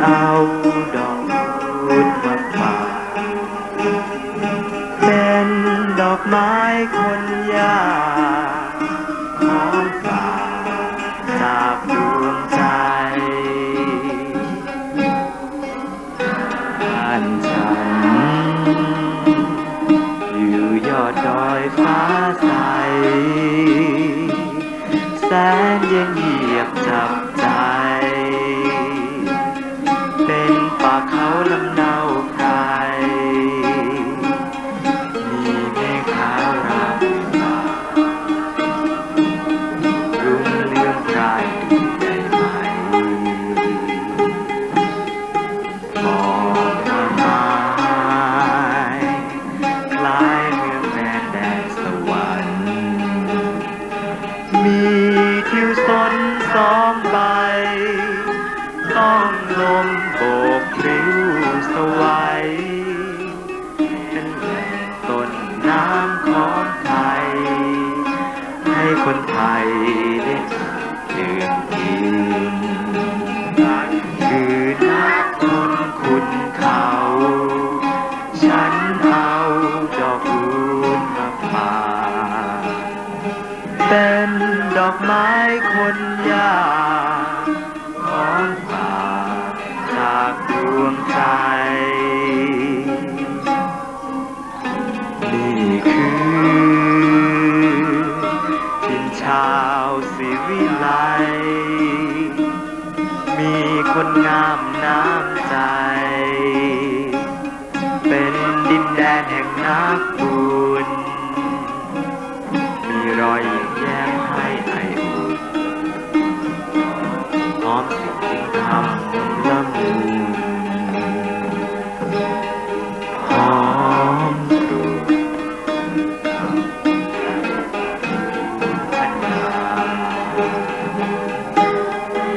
เอาดอกพุธมาฝากเป็นดอกไม้คนยากของฝากจากดวงใจบ้านฉัน อยู่ยอดดอยฟ้าใส แสนย็นเยียบจับใจ มองทาไม้คล้ายเมืองแดนแดนสวรรค์มีทิวสนสองใบ ต้องลมโบกพริ้วสวัยเป็นแหล่งต้นน้ำของไทย ให้คนไทย เป็นดอกไม้คนยากของฝากจากดวงใจ นี่คือทินชาวสิวิไล มีคนงามน้ำใจ เป็นดินแดนแห่งนักบุญ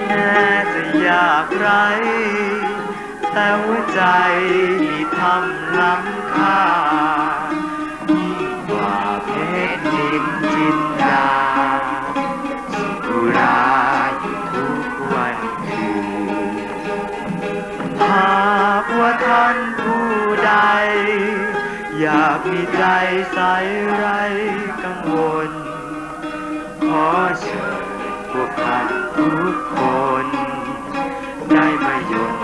แม้จะยากไร แต่หัวใจมีทำล้ำค่ายิ่งกว่าเพชรนินจินดาสุกุราอยู่ทุกวันคืนหากว่าท่านผู้ใด อยากมีใจใสไรกังวล ขอเชิญ พวกท่านทุกคน ได้มาหยด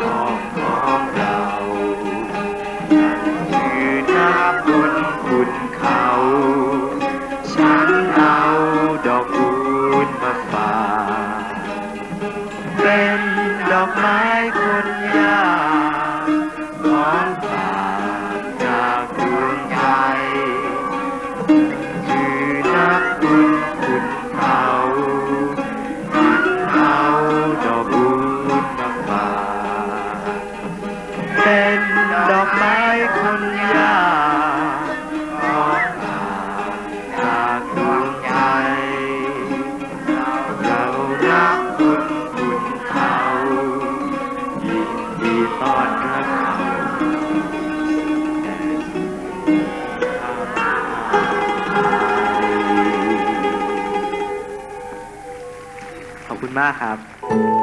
ของของเราคือนักบุญคุณเขา ฉันเอาดอกบุญมาฝากเป็นดอกไม้คนยากของฝาก ดอกไม้คนยากของฝาจากดวงใจเรานักบุญคุณเขายินดีต้อนรับเขาขอบคุณมากครับ